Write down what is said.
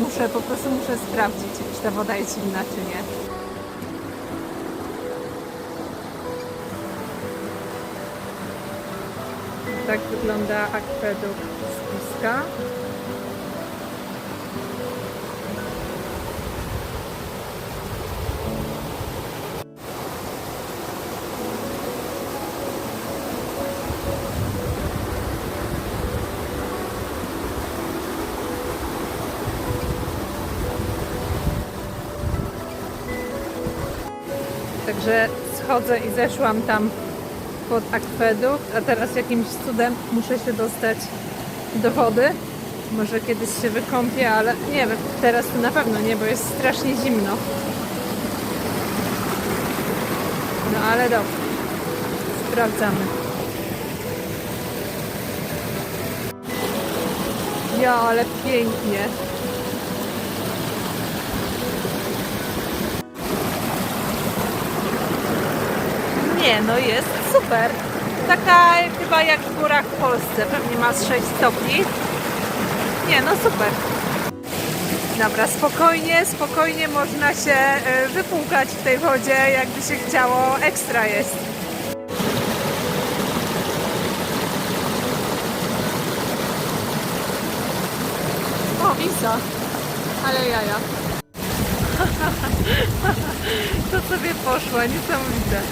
Muszę, po prostu muszę sprawdzić, czy ta woda jest zimna, czy nie. Tak wygląda akwedukt z. Także schodzę i zeszłam tam pod akwedukt, a teraz jakimś cudem muszę się dostać do wody. Może kiedyś się wykąpię, ale nie wiem, teraz to na pewno nie, bo jest strasznie zimno. No ale dobrze. Sprawdzamy. Ja, ale pięknie. Nie, no jest super. Taka chyba jak w górach w Polsce. Pewnie ma z 6 stopni. Nie, no super. Dobra, spokojnie, spokojnie można się e, wypłukać w tej wodzie, jakby się chciało. Ekstra jest. O, Wisa. Ale jaja. to sobie poszła, niesamowite.